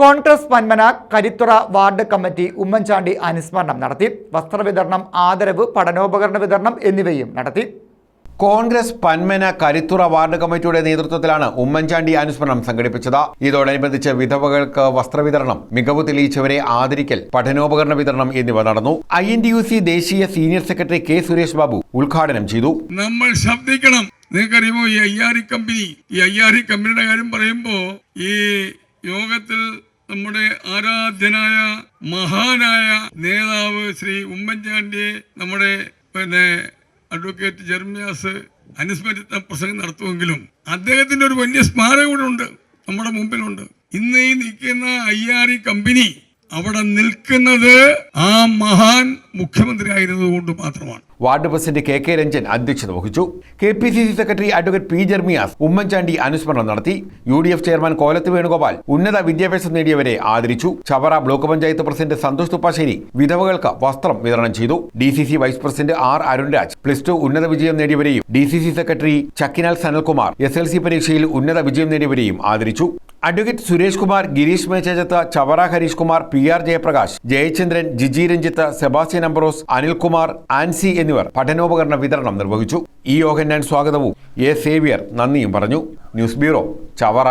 Congress Panmana Karithura ward committee Oommen Chandy അനുസ്മരണം നടത്തി. വസ്ത്രവിതരണം ആദരവ് പഠനോപകരണ വിതരണം എന്നിവയും നടത്തി. കോൺഗ്രസ് പന്മന കരിത്തുറ വാർഡ് കമ്മിറ്റിയുടെ നേതൃത്വത്തിലാണ് ഉമ്മൻചാണ്ടി അനുസ്മരണം സംഘടിപ്പിച്ചത്. ഇതോടനുബന്ധിച്ച് വിധവകൾക്ക് വസ്ത്രവിതരണം മികവ് തെളിയിച്ചവരെ ആദരിക്കൽ പഠനോപകരണ വിതരണം എന്നിവ നടന്നു. I N T U C ദേശീയ senior secretary K Suresh Babu ഉദ്ഘാടനം ചെയ്തു. നമ്മൾ ശബ്ദിക്കണം നിങ്ങൾക്കറിയുമോ ഈ അയ്യാരി കമ്പനി? ഈ അയ്യാരി കമ്പനിയുടെ കാര്യം പറയുമ്പോ ഈ യോഗത്തിൽ നമ്മുടെ ആരാധ്യനായ മഹാനായ നേതാവ് ശ്രീ ഉമ്മൻചാണ്ടിയെ നമ്മുടെ പിന്നെ അഡ്വക്കേറ്റ് ജെർമിയാസ് അനുസ്മരിത്ത പ്രസംഗം നടത്തുമെങ്കിലും അദ്ദേഹത്തിന്റെ ഒരു വലിയ സ്മാരകം ഇവിടെ ഉണ്ട് നമ്മുടെ മുമ്പിലുണ്ട്. ഇന്ന് ഈ നിൽക്കുന്ന ഐ ആർ ഇ കമ്പനി അവിടെ നിൽക്കുന്നത് ആ മഹാൻ മുഖ്യമന്ത്രി ആയിരുന്നതുകൊണ്ട് മാത്രമാണ്. Ward president K K Ranjan അധ്യക്ഷത വഹിച്ചു. K P C C secretary advocate P Jermias Oommen Chandy അനുസ്മരണം നടത്തി. U D F chairman Kolath Venugopal ഉന്നത വിദ്യാഭ്യാസം നേടിയവരെ ആദരിച്ചു. ചവറ ബ്ലോക്ക് പഞ്ചായത്ത് പ്രസിഡന്റ് സന്തോഷ് തുപ്പാശ്ശേരി വിധവകൾക്ക് വസ്ത്രം വിതരണം ചെയ്തു. D C C vice president R Arunraj plus two ഉന്നത വിജയം നേടിയവരെയും D C C secretary Chakkinal Sanalkumar S L C പരീക്ഷയിൽ ഉന്നത വിജയം നേടിയവരെയും ആദരിച്ചു. Advocate Suresh Kumar Girish Mechath Chavara Harish Kumar P R Jayaprakash Jayachandran Giji Ranjith Sebastian Ambrose Anilkumar Ancy എന്നിവർ പഠനോപകരണ വിതരണം നിർവഹിച്ചു. ഈ ഇ യോഹന്നാൻ സ്വാഗതവും. എ സേവിയർ നന്ദിയും പറഞ്ഞു. News bureau Chavara.